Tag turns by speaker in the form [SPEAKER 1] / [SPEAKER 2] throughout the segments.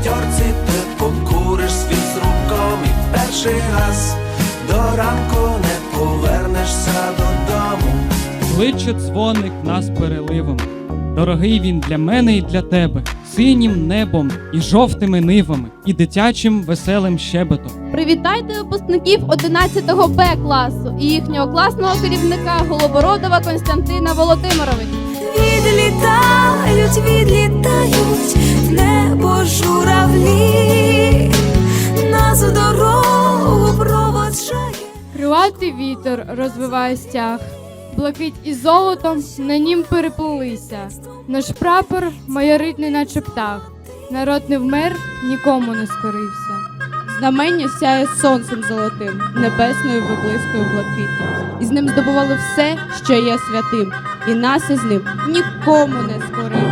[SPEAKER 1] В ти покуриш світ з руком і перший раз до ранку не повернешся додому.
[SPEAKER 2] Кличе дзвоник нас переливом. Дорогий він для мене і для тебе, синім небом і жовтими нивами, і дитячим веселим щебетом.
[SPEAKER 3] Привітайте випускників 11 Б класу і їхнього класного керівника Голобородова Константина Володимировича.
[SPEAKER 4] Відлітають, відлітають в небо журавлі, нас в дорогу проводжає.
[SPEAKER 3] Крилатий вітер розвиває стяг, блакить і золотом на нім переплилися. Наш прапор майоритний, наче птах. Народ не вмер, нікому не скорився.
[SPEAKER 5] Знамення сяє сонцем золотим, небесною виблискою блакиттю. І з ним здобували все, що є святим, і нас із ним нікому не скорив.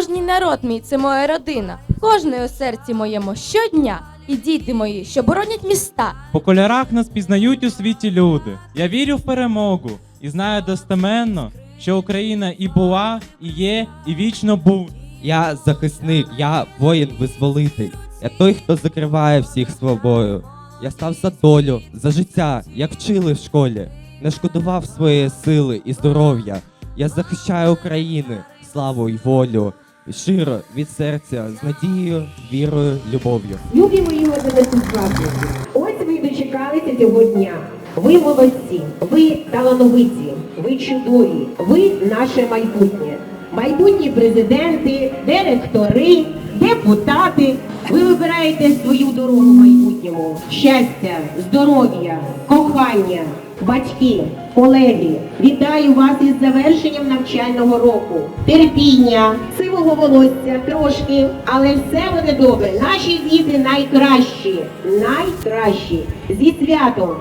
[SPEAKER 6] Мужній народ мій, це моя родина. Кожної у серці моєму щодня і діти мої, що боронять міста.
[SPEAKER 7] По кольорах нас пізнають у світі люди. Я вірю в перемогу і знаю достеменно, що Україна і була, і є, і вічно буде.
[SPEAKER 8] Я захисник, я воїн-визволитель. Я той, хто закриває всіх свобою. Я став за долю, за життя, як вчили в школі. Не шкодував своєї сили і здоров'я. Я захищаю України, славу й волю. Щиро від серця, з надією, вірою, любов'ю.
[SPEAKER 9] Любі мої одинадцятикласники, ось ви дочекалися цього дня. Ви молодці, ви талановиті, ви чудові, ви наше майбутнє. Майбутні президенти, директори, депутати. Ви вибираєте свою дорогу в майбутньому. Щастя, здоров'я, кохання, батьки, колеги. Вітаю вас із завершенням навчального року. Терпіння, сивого волосся трошки, але все буде добре. Наші діти найкращі, найкращі. Зі святом.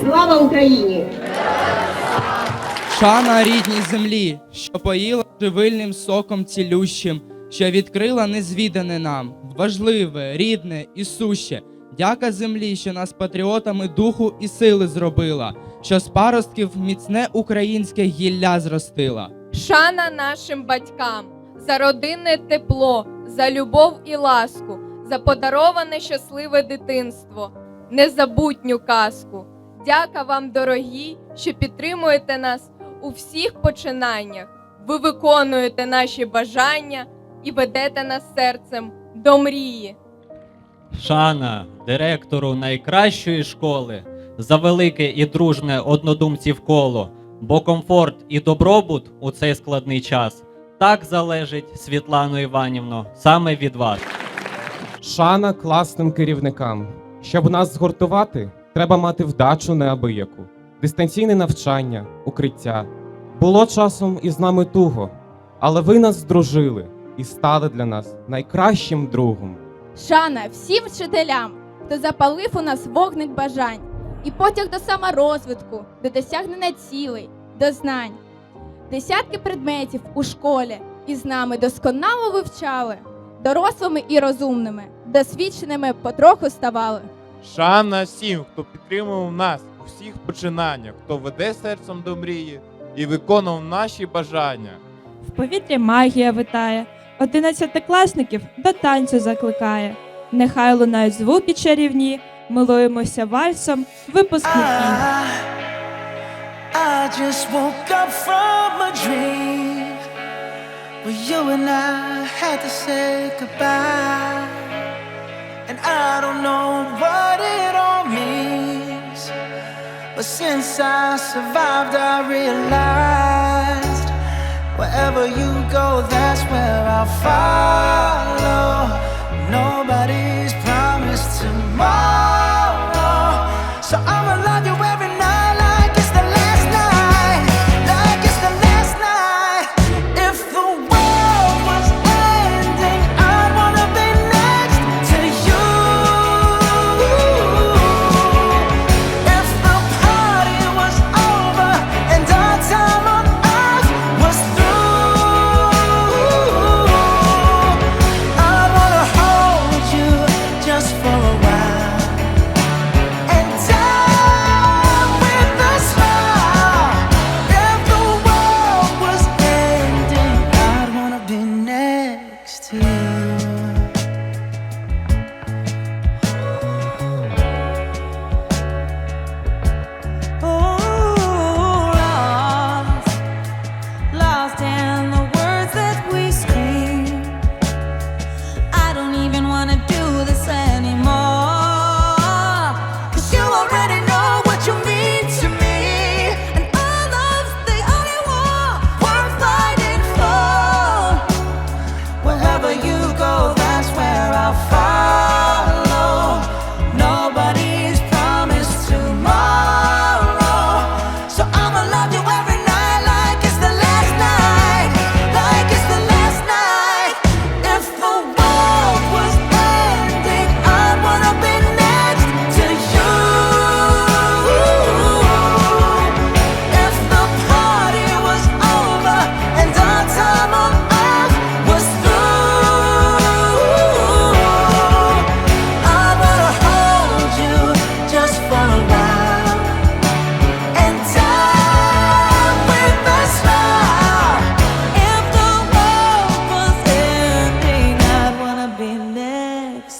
[SPEAKER 9] Слава Україні!
[SPEAKER 10] Шана рідній землі, що поїла живильним соком цілющим, що відкрила незвідане нам, важливе, рідне і суще. Дяка землі, що нас патріотами духу і сили зробила, що з паростків міцне українське гілля зростила.
[SPEAKER 11] Шана нашим батькам за родинне тепло, за любов і ласку, за подароване щасливе дитинство, незабутню казку. Дяка вам, дорогі, що підтримуєте нас у всіх починаннях. Ви виконуєте наші бажання і ведете нас серцем до мрії.
[SPEAKER 12] Шана директору найкращої школи за велике і дружне однодумців коло, бо комфорт і добробут у цей складний час так залежить, Світлано Іванівно, саме від вас.
[SPEAKER 13] Шана класним керівникам. Щоб нас згуртувати, треба мати вдачу неабияку, дистанційне навчання, укриття. Було часом із нами туго, але ви нас здружили і стали для нас найкращим другом.
[SPEAKER 3] Шана всім вчителям, хто запалив у нас вогник бажань, і потяг до саморозвитку, до досягнення цілей, до знань. Десятки предметів у школі із нами досконало вивчали, дорослими і розумними, досвідченими потроху ставали.
[SPEAKER 14] Шана всім, хто підтримував нас у всіх починаннях, хто веде серцем до мрії і виконував наші бажання.
[SPEAKER 5] В повітрі магія витає, одинадцятикласників до танцю закликає. Нехай лунають звуки чарівні, милуємося вальсом, випускники.
[SPEAKER 1] I just woke up from a dream
[SPEAKER 10] Well, you and I had to say goodbye. And I don't know what it all means. But since I survived, I realized wherever you go, that's where I'll follow. Nobody's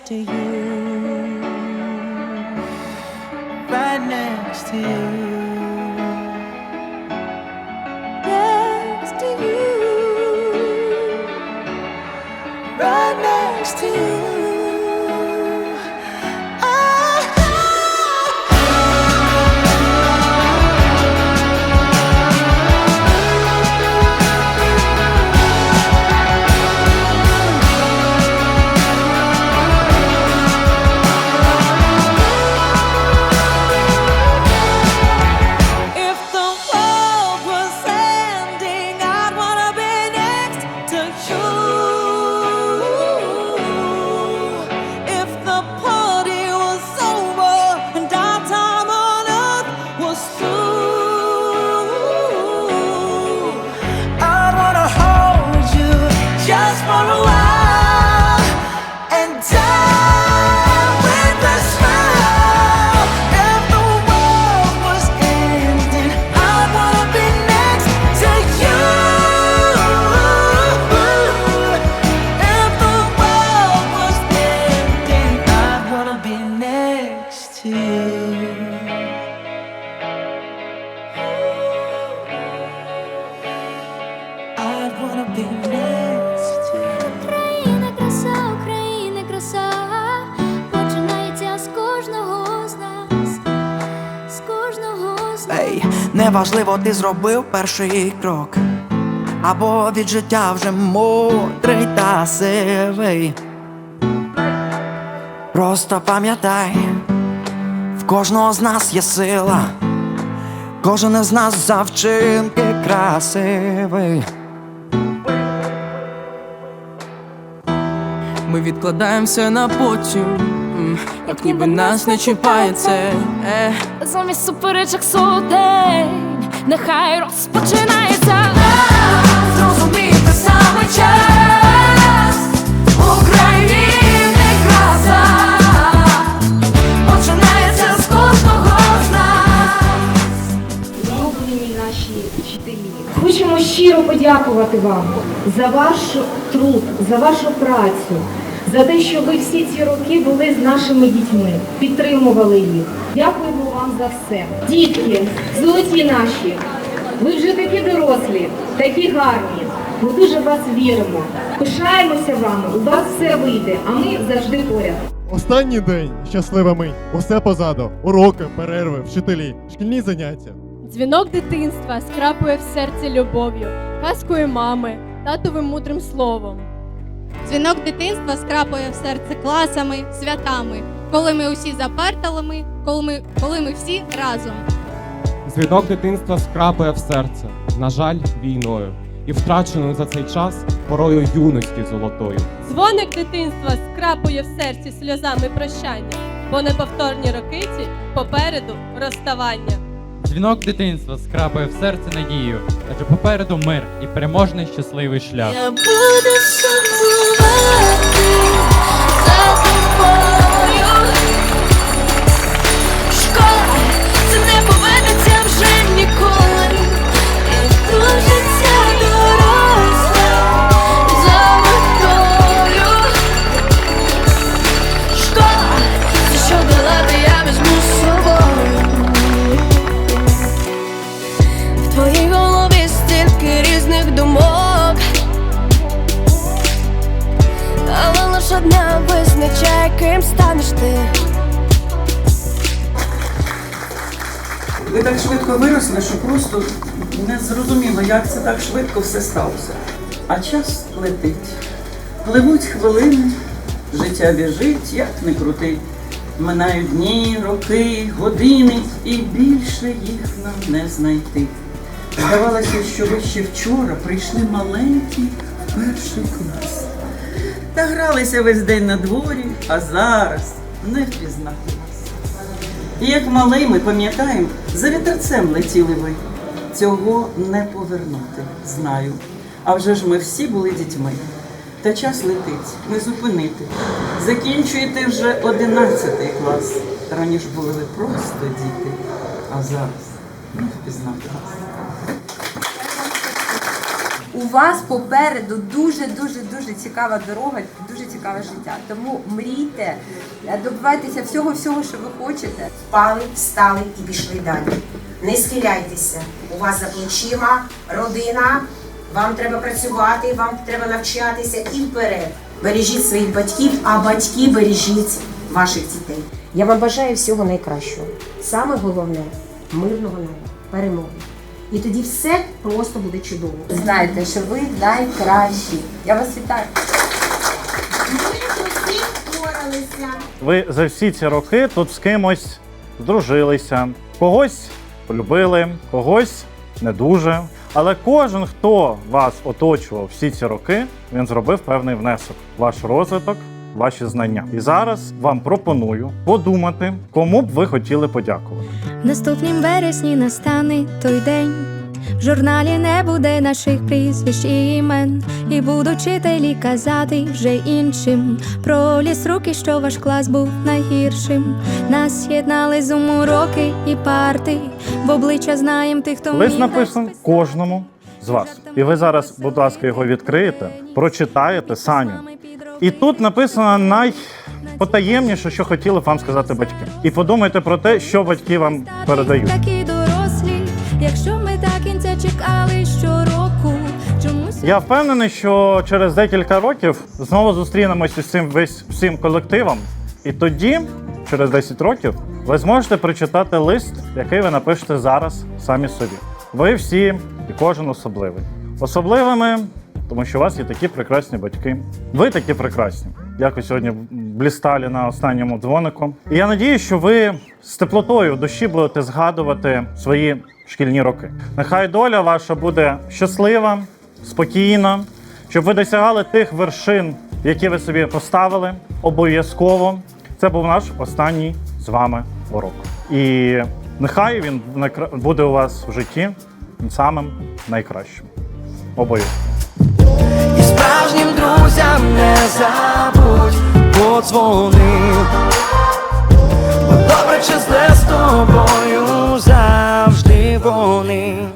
[SPEAKER 10] to you. Right next to you.
[SPEAKER 15] Next to you.
[SPEAKER 10] Right next to you.
[SPEAKER 15] Wanna be next.
[SPEAKER 16] Україна краса, Україна краса, починається з кожного з нас, з кожного з нас.
[SPEAKER 10] Ей, неважливо, ти зробив перший крок, або від життя вже мудрий та сивий. Просто пам'ятай, в кожного з нас є сила, кожен із нас за вчинки красивий.
[SPEAKER 17] Ми відкладаємося на потім, як ніби нас не чіпає це. Е.
[SPEAKER 15] замість суперечок судень, нехай розпочинається. Зрозуміти саме час України краса починається з кожного з нас.
[SPEAKER 18] Улюблені наші вчителі. Хочемо щиро подякувати вам за ваш труд, за вашу працю, за те, що ви всі ці роки були з нашими дітьми, підтримували їх. Дякуємо вам за все. Дітки, золоті наші, ви вже такі дорослі, такі гарні. Ми дуже в вас віримо. Пишаємося вами, у вас все вийде, а ми завжди поряд.
[SPEAKER 19] Останній день, щаслива мить, усе позаду. Уроки, перерви, вчителі, шкільні заняття.
[SPEAKER 4] Дзвінок дитинства скрапує в серці любов'ю, казкою мами, татовим мудрим словом. Дзвінок дитинства скрапує в серце класами, святами, коли ми усі за парталами, коли ми, коли ми всі разом.
[SPEAKER 13] Дзвінок дитинства скрапує в серце, на жаль, війною, і втраченою за цей час порою юності золотою.
[SPEAKER 4] Дзвоник дитинства скрапує в серці сльозами прощання, бо неповторні роки ці попереду розставання.
[SPEAKER 17] Дзвінок дитинства скрапає в серце надію, адже попереду мир і переможний щасливий шлях.
[SPEAKER 16] Я буду
[SPEAKER 20] як це так швидко все сталося. А час летить. Пливуть хвилини, життя біжить, як не крути. Минають дні, роки, години, і більше їх нам не знайти. Здавалося, що ви ще вчора прийшли маленькі в перший клас. Та гралися весь день на дворі, а зараз не впізнати вас. І як малий ми пам'ятаємо, за вітерцем летіли ви. Цього не повернути, знаю. А вже ж ми всі були дітьми. Та час летить, не зупинити. Закінчуєте вже одинадцятий клас. Раніше були ви просто діти, а зараз не впізнати вас.
[SPEAKER 21] У вас попереду дуже дуже дуже цікава дорога, дуже цікаве життя. Тому мрійте, добивайтеся всього, всього, що ви хочете.
[SPEAKER 18] Впали, встали і пішли далі. Не схиляйтеся. У вас за плечима родина. Вам треба працювати, вам треба навчатися і вперед. Бережіть своїх батьків, а батьки бережіть ваших дітей. Я вам бажаю всього найкращого. Саме головне мирного неба, перемоги. І тоді все просто буде чудово.
[SPEAKER 21] Знайте, що ви найкращі. Я вас вітаю.
[SPEAKER 18] Ми усі впоралися.
[SPEAKER 22] Ви за всі ці роки тут з кимось здружилися, когось полюбили, когось не дуже. Але кожен, хто вас оточував всі ці роки, він зробив певний внесок ваш розвиток, ваші знання. І зараз вам пропоную подумати, кому б ви хотіли подякувати.
[SPEAKER 16] Наступнім вересні настане той день. В журналі не буде наших прізвищ і імен, і будуть вчителі казати вже іншим. Про ліс руки, що ваш клас був найгіршим. Нас єднали зум уроки і парти, в обличчя знаєм тих, хто
[SPEAKER 22] Лист
[SPEAKER 16] міг
[SPEAKER 22] кожному з вас. І ви зараз, будь ласка, його відкриєте, прочитаєте самі. І тут написано найпотаємніше, що хотіли б вам сказати батьки. І подумайте про те, що батьки вам передають.
[SPEAKER 16] такі дорослі, якщо
[SPEAKER 22] Я впевнений, що через декілька років знову зустрінемося з цим весь всім колективом, і тоді, через 10 років, ви зможете прочитати лист, який ви напишете зараз самі собі. Ви всі і кожен особливий. Особливими, тому що у вас є такі прекрасні батьки. Ви такі прекрасні, як ви сьогодні блісталі на останньому дзвонику. І я надію, що ви з теплотою в душі будете згадувати свої шкільні роки. Нехай доля ваша буде щаслива, спокійно, щоб ви досягали тих вершин, які ви собі поставили. Обов'язково це був наш останній з вами урок. І нехай він буде у вас в житті самим найкращим. Обов'язково.
[SPEAKER 10] І справжнім друзям не забудь, подзвони, добре чи зле з тобою завжди вони.